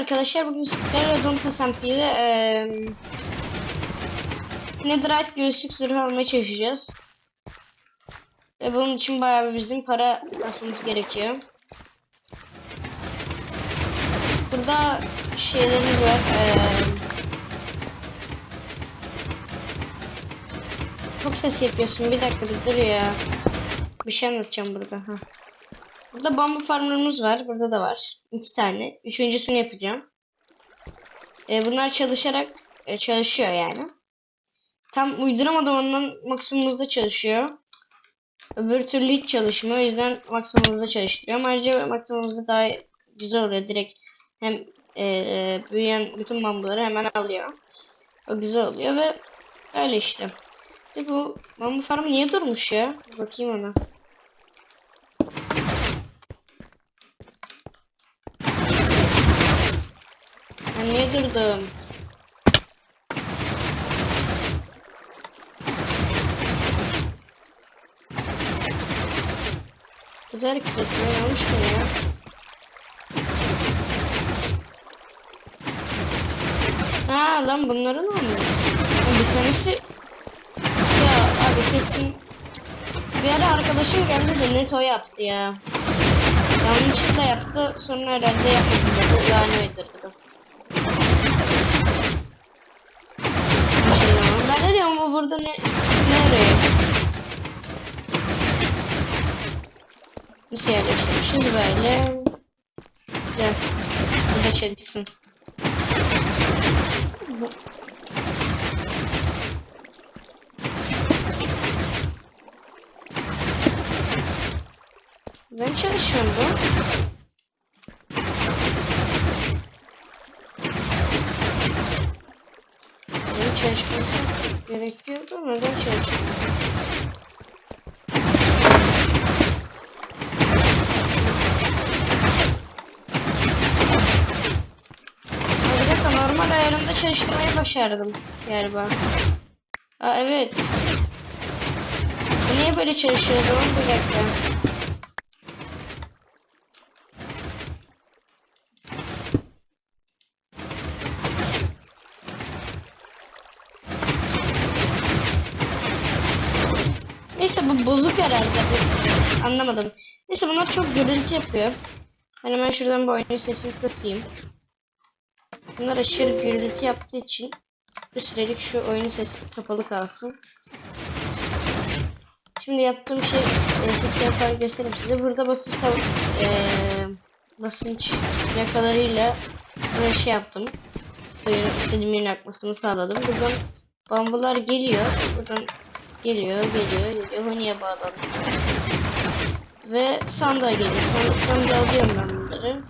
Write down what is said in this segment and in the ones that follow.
arkadaşlar bugün sizlerle Donta SMP'de eee Netherite göğüslük zırhı almaya çalışacağız. Ve bunun için bayağı bir bizim para basmamız gerekiyor. Burada şeylerimiz var. eee çok ses yapıyorsun. Bir dakika dur ya. Bir şey anlatacağım burada. Heh. Burada bambu farmlarımız var. Burada da var. İki tane. Üçüncüsünü yapacağım. Ee, bunlar çalışarak e, çalışıyor yani. Tam uyduramadım ondan maksimum hızda çalışıyor. Öbür türlü hiç çalışmıyor. O yüzden maksimum hızda çalıştırıyorum. Ayrıca maksimum hızda daha güzel oluyor. Direkt hem e, büyüyen bütün bambuları hemen alıyor. O güzel oluyor ve öyle işte. De bu bambu farmı niye durmuş ya? Bakayım ona. Durdum? Güzel etmiyor. Yanlış mı ya? Ha lan bunların mı? Bir tanesi ya abi kesin bir ara arkadaşım geldi de neto yaptı ya. Yanlışlıkla yaptı sonra herhalde yapmadı. Yani uydurdu. Bu burada ne nereye? Nasıl yerleştirmiş? Şimdi böyle. Güzel. Burada çalışsın. Bu- Ben çalışıyorum bu. Benim ama neden? Bir dakika normal ayarımda çalıştırmayı başardım galiba. Aa evet. Niye böyle çalışıyordu? Bir dakika. Neyse bu bozuk herhalde. Anlamadım. Neyse bunlar çok gürültü yapıyor. Ben hemen şuradan bu oyunun sesini kısayım. Bunlar aşırı gürültü yaptığı için bir sürelik şu oyunun sesi kapalı kalsın. Şimdi yaptığım şey e, sesli yapar göstereyim size. Burada basınç e, basınç yakalarıyla böyle şey yaptım. Suyun istediğim yerin akmasını sağladım. Buradan bambular geliyor. Buradan geliyor, geliyor, geliyor. Honey'e bağlanıyor. Ve sandığa geliyor. Sandıktan da alıyorum ben bunları.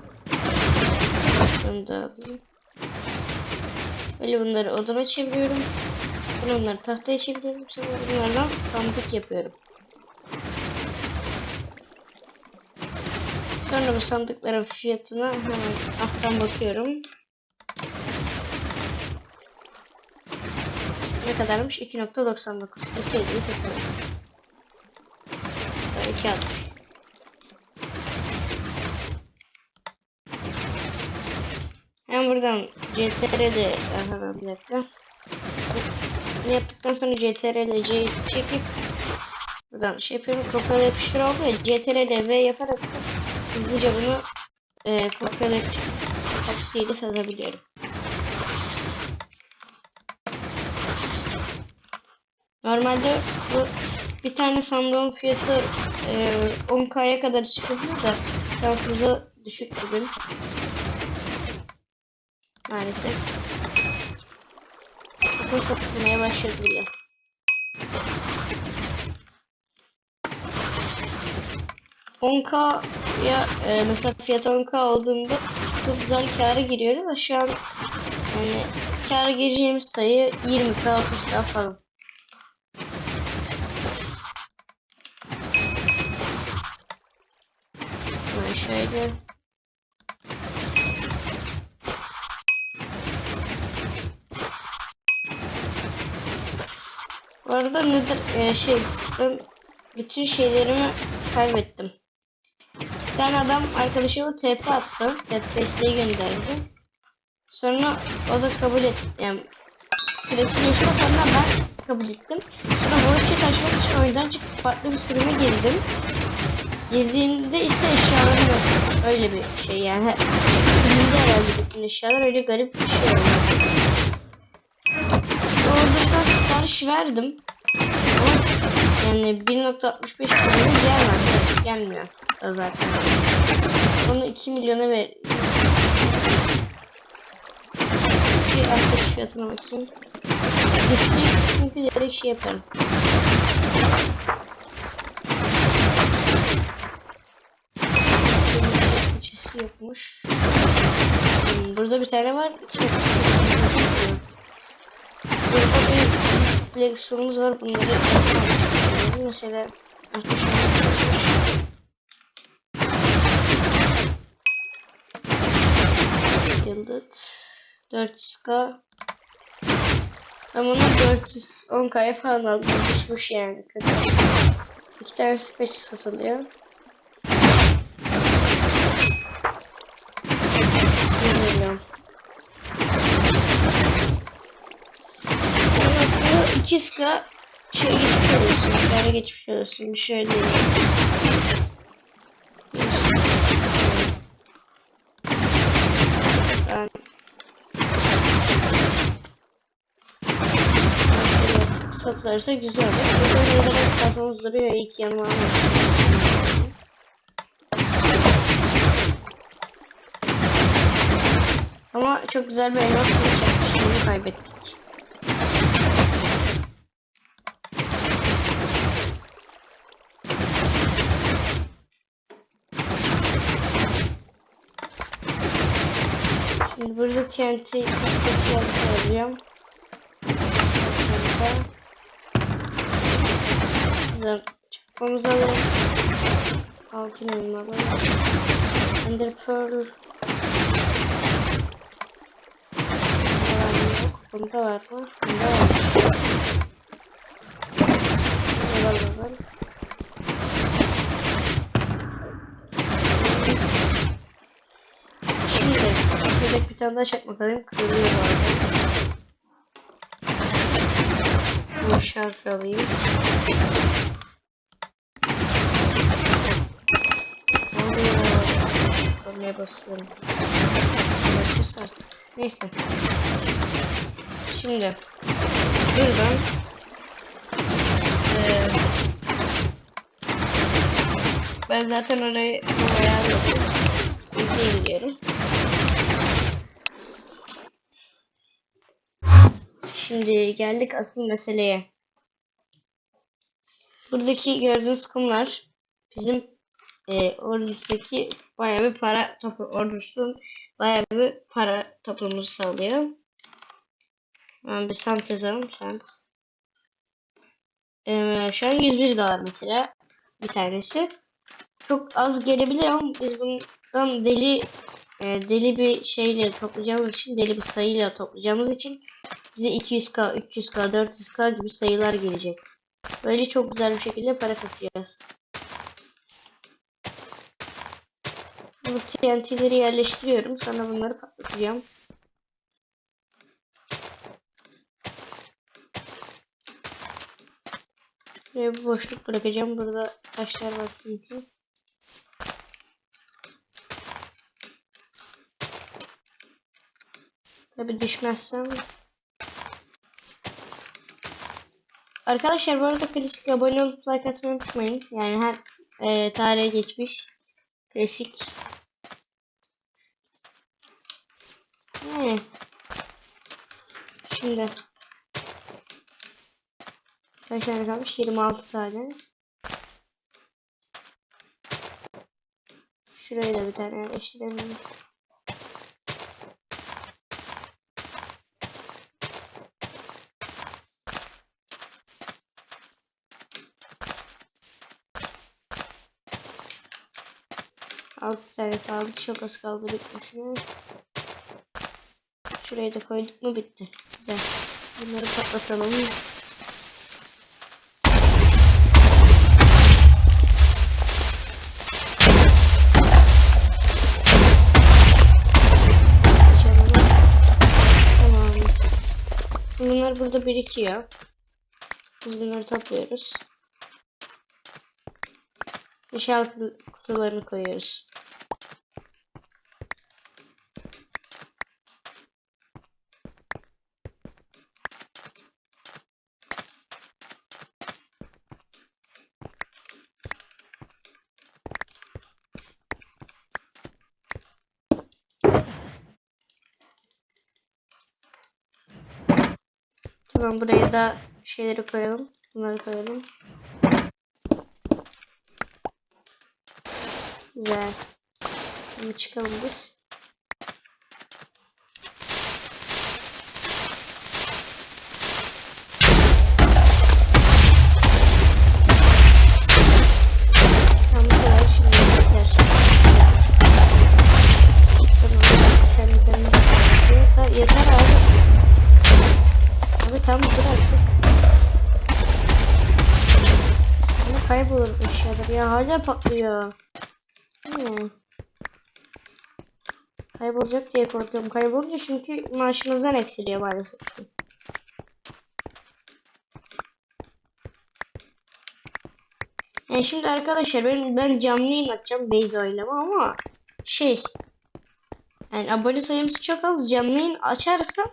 Da alayım. Böyle bunları odama çeviriyorum. Bunu bunları tahtaya çeviriyorum. Sonra bunlardan sandık yapıyorum. Sonra bu sandıkların fiyatına hemen alttan bakıyorum. Ne kadarmış? 2.99. 2.50 satalım. 2.60. Hem buradan CTR'de hemen bir dakika. Ne yaptıktan sonra C'yi çekip buradan şey yapıyorum. Kopyala yapıştır oldu ya CTRL V yaparak hızlıca bunu e, kopyala yapıştır taktiğiyle satabiliyorum. Normalde bu bir tane sandığın fiyatı e, 10k'ya kadar çıkabilir de şansımıza düşük bugün. Maalesef. Bakın satılmaya başladı bile. ya e, mesela fiyat 10k olduğunda çok güzel kâra giriyoruz ama şu an yani kâra gireceğimiz sayı 20k 30k falan. Hemen şöyle. Bu arada nedir e, şey ben bütün şeylerimi kaybettim. Bir tane adam arkadaşıma TP attı. TP isteği gönderdi. Sonra o da kabul et. Yani süresi geçti sonra ben kabul ettim. Sonra Voyage'e taşımak için oyundan çıkıp farklı bir sürüme girdim. Girdiğimde ise eşyalarım yok. Öyle bir şey yani. Filmde herhalde bütün eşyalar öyle garip bir şey oldu. Orada da sipariş verdim. Ama yani 1.65 milyona gelmez. Gelmiyor da zaten. Onu 2 milyona ver. Bir arkadaş fiyatına bakayım. Güçlü çünkü direkt şey yaparım. Yokmuş. Hmm, Burada bir tane var. İki Burada bir flexiumuz var. Bunları mesela Yıldız 400k ben bunu 410k'ya falan aldım. Düşmüş yani. Kötü. İki tanesi kaç satılıyor? 1 milyon. Yani aslında 200k şey geçmiş oluyorsun. Bir tane geçmiş oluyorsun. Bir şey değil. Ben satılırsa güzel olur. Burada neler kartımız duruyor. İyi ki yanıma almadım. Ama çok güzel bir elmas yapmış. Onu kaybettik. Şimdi burada TNT alacağım. Buradan çıkmamızı alalım. Altın elmalı. Ender Pearl. Bunda var mı? Bunda var. Bunda var. Şimdi yedek bir tane daha çakmak alayım. Kırılıyor bu arada. Bu şarkı alayım. Oluyor. Kornaya basıyorum. Başlıyorsa artık. Neyse. Şimdi buradan eee, ben zaten orayı ayarladım. İzleyin diyorum. Şimdi geldik asıl meseleye. Buradaki gördüğünüz kumlar bizim e, ordudaki bayağı bir para topu ordusunun bayağı bir para toplumuzu sağlıyor. Ben bir sant yazalım sant. Ee, şu an 101 dolar mesela bir tanesi. Çok az gelebilir ama biz bundan deli e, deli bir şeyle toplayacağımız için deli bir sayıyla toplayacağımız için bize 200k, 300k, 400k gibi sayılar gelecek. Böyle çok güzel bir şekilde para kasacağız. Bu TNT'leri yerleştiriyorum. Sonra bunları patlatacağım. Buraya bir boşluk bırakacağım. Burada taşlar var çünkü. Tabi düşmezsem. Arkadaşlar bu arada klasik abone olup like atmayı unutmayın. Yani her e, tarihe geçmiş klasik. Yani. Şimdi. Kaç tane kalmış? 26 tane. Şuraya da bir tane yerleştirelim. Altı tane kaldı. Çok az kaldı bitmesine. Şuraya da koyduk mu bitti. Güzel. Bunları patlatalım. Burada birikiyor. Biz bunları topluyoruz. Boşalt kutularını koyuyoruz. Tamam buraya da şeyleri koyalım. Bunları koyalım. Güzel. Şimdi çıkalım biz. Kaybolur eşyalar ya hala patlıyor. Hmm. Kaybolacak diye korkuyorum. Kaybolunca çünkü maaşımızdan eksiliyor maalesef. Yani şimdi arkadaşlar ben, ben canlı yayın açacağım Beyza ama şey yani abone sayımız çok az canlı yayın açarsam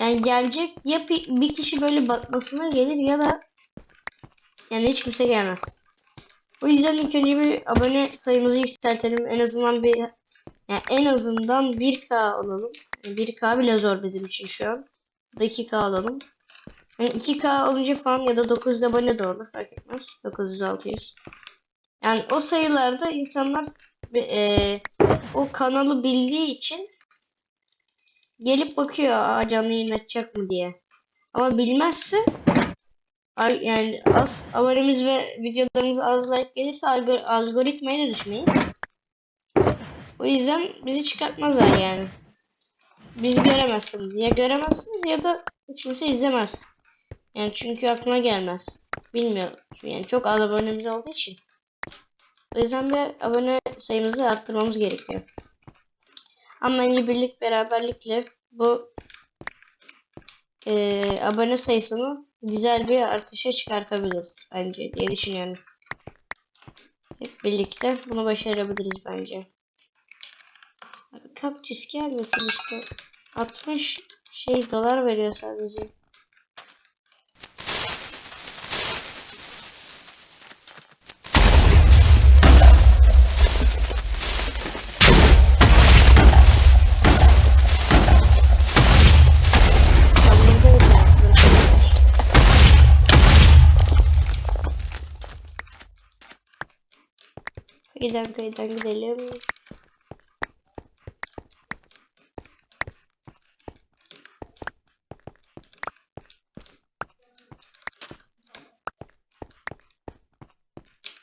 yani gelecek ya bir kişi böyle bakmasına gelir ya da yani hiç kimse gelmez. O yüzden ilk önce bir abone sayımızı yükseltelim. En azından bir yani en azından 1K olalım. Yani 1K bile zor bizim için şu an. Bu da 2K olalım. Yani 2K olunca falan ya da 900 abone de olur fark etmez. 900 600. Yani o sayılarda insanlar e, o kanalı bildiği için gelip bakıyor canlı yayın açacak mı diye. Ama bilmezse yani az abonemiz ve videolarımız az like gelirse algor algoritmayı da düşmeyiz. O yüzden bizi çıkartmazlar yani. Bizi göremezsiniz. Ya göremezsiniz ya da hiç kimse izlemez. Yani çünkü aklına gelmez. Bilmiyorum. Yani çok az abonemiz olduğu için. O yüzden bir abone sayımızı arttırmamız gerekiyor. Ama bence birlik beraberlikle bu eee, abone sayısını güzel bir artışa çıkartabiliriz bence diye düşünüyorum. Hep birlikte bunu başarabiliriz bence. Kaktüs gelmesin işte. 60 şey dolar veriyor sadece. Kıyıdan kıyıdan gidelim.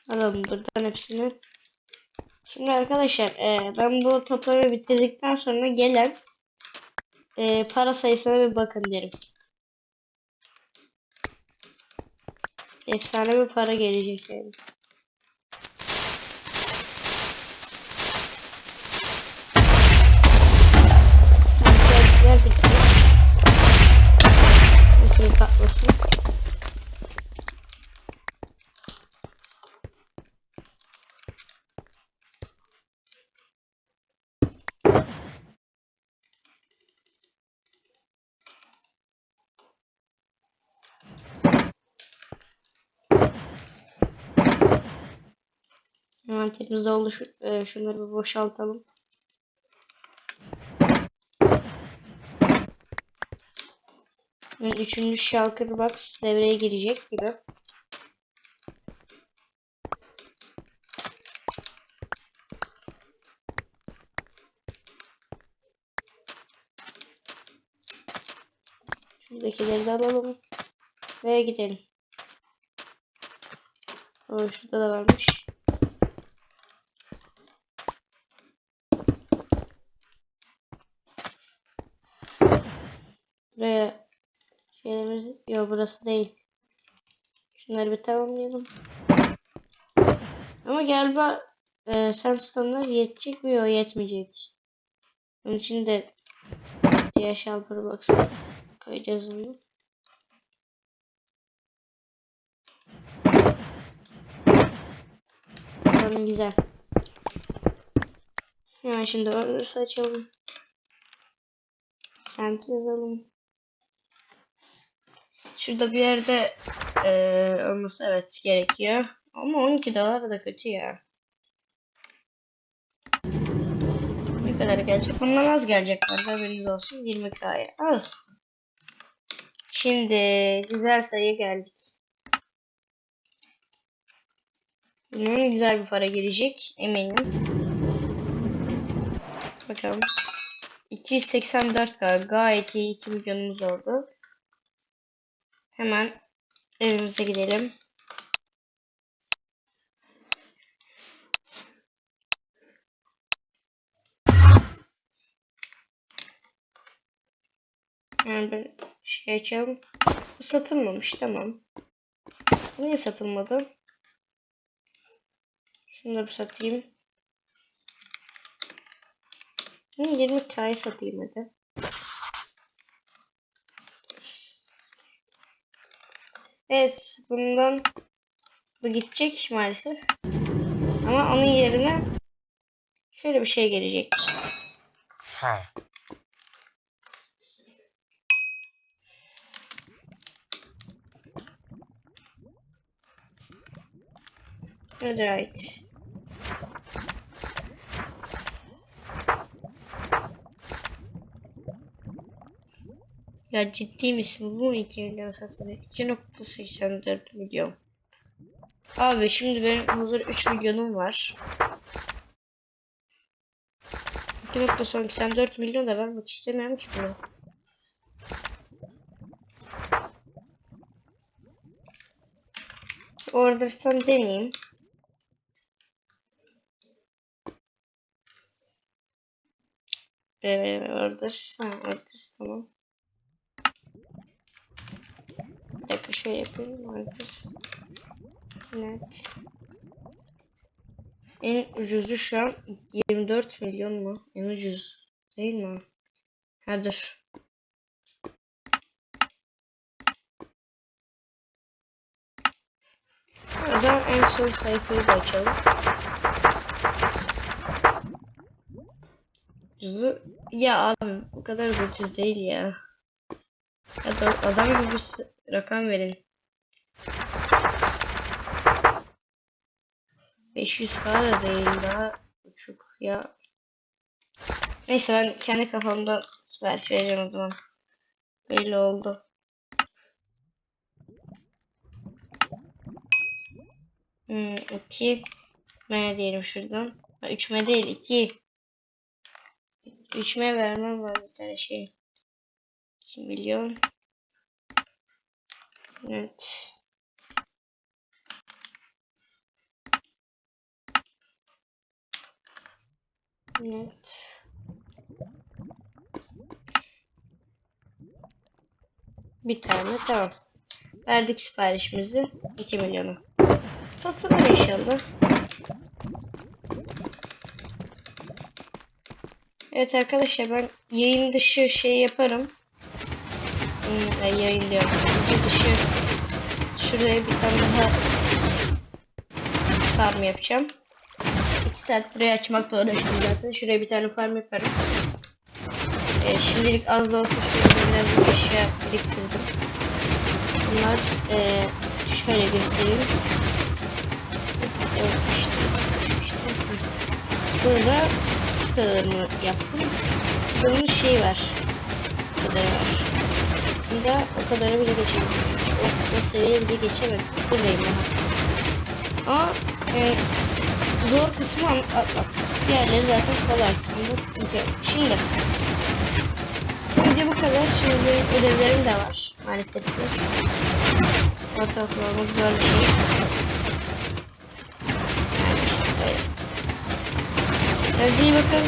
Alalım buradan hepsini. Şimdi arkadaşlar e, ben bu toplamayı bitirdikten sonra gelen e, para sayısına bir bakın derim. Efsane bir para gelecek yani. Patlasın. Envanterimiz doldu. Şu, e, şunları bir boşaltalım. Üçüncü Shulker Box devreye girecek gibi. Şuradakileri de alalım. Ve gidelim. O şurada da varmış. Şeyimiz yok burası değil. Şunları bir tamamlayalım. Ama galiba e, sandstone'lar yetecek mi yok yetmeyecek. Onun için de diğer şalpara baksana. Koyacağız onu. Tamam güzel. Hemen yani şimdi orası açalım. Sent yazalım. Şurada bir yerde eee olması evet gerekiyor. Ama 12 dolar da kötü ya. Ne kadar gelecek? Bundan az gelecek bence haberiniz olsun. 20k'ya az. Şimdi güzel sayıya geldik. Bunun güzel bir para gelecek eminim. Bakalım. 284k gayet iyi 2 milyonumuz oldu. Hemen evimize gidelim. Yani bir şey açalım. Bu satılmamış tamam. Niye satılmadı? Şunu da bir satayım. Hı, 20k'ya satayım hadi. Evet bundan bu gidecek maalesef. Ama onun yerine şöyle bir şey gelecek. Right. Ya ciddi misin? Bu mu 2 milyon satıldı? 2.84 milyon. Abi şimdi benim hazır 3 milyonum var. 2.84 milyon da bak istemiyorum ki bunu. Order'san deneyeyim. Ee, order. Ha, order tamam. Şöyle yapıyorum. Order. Net. En ucuzu şu an 24 milyon mu? En ucuz değil mi? Ha dur. O zaman en son sayfayı da açalım. Ucuzu ya abi bu kadar da ucuz değil ya. Da adam gibi rakam verin. 500k da değil daha buçuk ya. Neyse ben kendi kafamda sipariş vereceğim o zaman. Böyle oldu. Hmm, 2 M diyelim şuradan. 3 M değil 2. 3 M vermem var bir tane şey. 2 milyon. Evet. Evet. Bir tane tamam. Verdik siparişimizi. 2 milyonu. Satılır inşallah. Evet arkadaşlar ben yayın dışı şey yaparım. Hmm, ay, yayın diyorum. Yayın dışı şuraya bir tane daha farm yapacağım. 2 saat burayı açmakla uğraştım zaten. Şuraya bir tane farm yaparım. Ee, şimdilik az da olsa şöyle bir eşya biriktirdim. Bunlar ee, şöyle göstereyim. Evet, işte, işte. Burada bu kadarını yaptım. Bunun şey var. Bu kadar var. Bunda o kadarı bile geçemedim. O, seviyeye bile geçemedim. Buradayım daha. Ama e, zor kısmı atlat. Diğerleri zaten kolay. Onda sıkıntı yok. Şimdi video bu kadar. Şimdi ödevlerim de var. Maalesef ki. Güzel bir şey. Yani işte. Kendinize iyi bakın.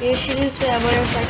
Görüşürüz ve abone olmayı